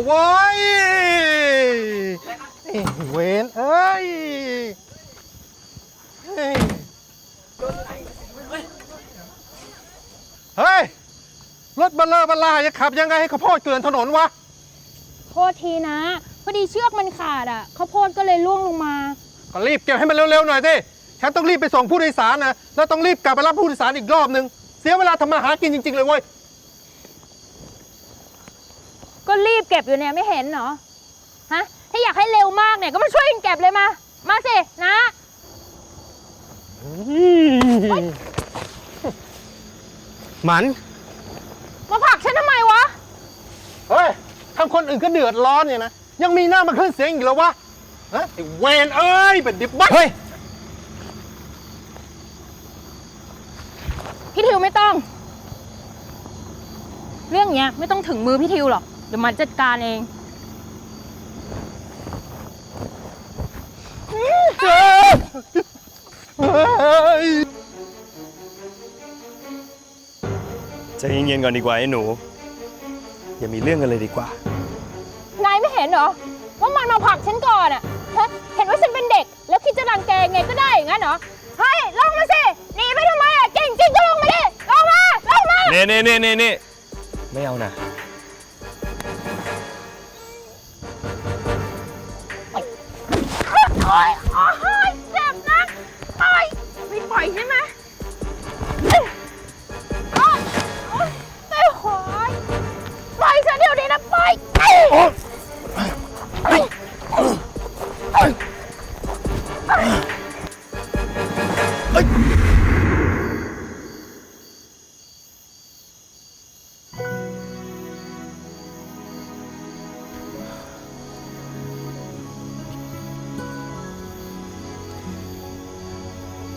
โอ้โว้ยไอ้เวนเอ้ยเฮ้ยเฮ้ย รถบัลเลอร์บัลลาจะขับยังไงให้ข้าวโพดเกลื่อนถนนวะ โทษทีนะ พอดีเชือกมันขาดอะข้าวโพดก็เลยล่วงลงมา ก็รีบเก็บให้มันเร็วๆหน่อยสิฉันต้องรีบไปส่งผู้โดยสารนะ แล้วต้องรีบกลับไปรับผู้โดยสารอีกรอบนึง เสียเวลาทำมาหากินจริงๆเลยเว้ย ก็รี บเก็บอยู่เนี่ยไม่เห็นเหรอฮะถ้าอยากให้เร็วมากเนี่ยก็มาช่วยกันเก็บเลยมา มาสินะหมัน มาผลักฉันทำไมวะ เฮ้ยทำคนอื่นก็เดือดร้อนเนี่ยนะ ยังมีหน้ามาขึ้นเสียงอีกแล้ววะฮะไอ้เวนเอ้ยเป็นดิบบ้าเฮ้ย พี่ทิวไม่ต้อง เรื่องเนี้ยไม่ต้องถึงมือพี่ทิวหรอก เดี๋ยวมันจัดการเองเฮ้ยใจเย็นๆก่อนดีกว่าไอ้หนู อย่ามีเรื่องกันเลยดีกว่า นายไม่เห็นเหรอ ว่ามันมาผลักฉันก่อนอะฮะเห็นว่าฉันเป็นเด็ก แล้วคิดจะรังแกไงก็ได้อย่างนั้นเหรอเฮ้ยลงมาสิหนีไปทำไมอะเก่งจริงก็ลงมาดิลงมาลงมา เน่เน่เน่เน่เน่ไม่เอานะ โอ๊ยโอ๊ยเจ็บนะปล่อยไม่ปล่อยใช่ไหมเอ้ยโอ๊ยโอ๊ยไม่ไหวปล่อยฉันเดี๋ยวนี้นะปล่อยเอ้ย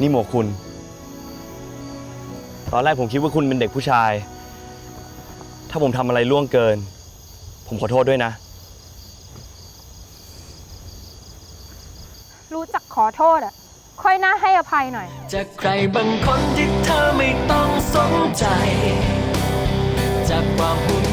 นี่หมวกคุณ ตอนแรกผมคิดว่าคุณเป็นเด็กผู้ชาย ถ้าผมทำอะไรล่วงเกิน ผมขอโทษด้วยนะ รู้จักขอโทษอะค่อยน่าให้อภัยหน่อย จากใครบางคนที่เธอไม่ต้องสนใจ จากความห่วงใยที่มีให้เธอเท่านั้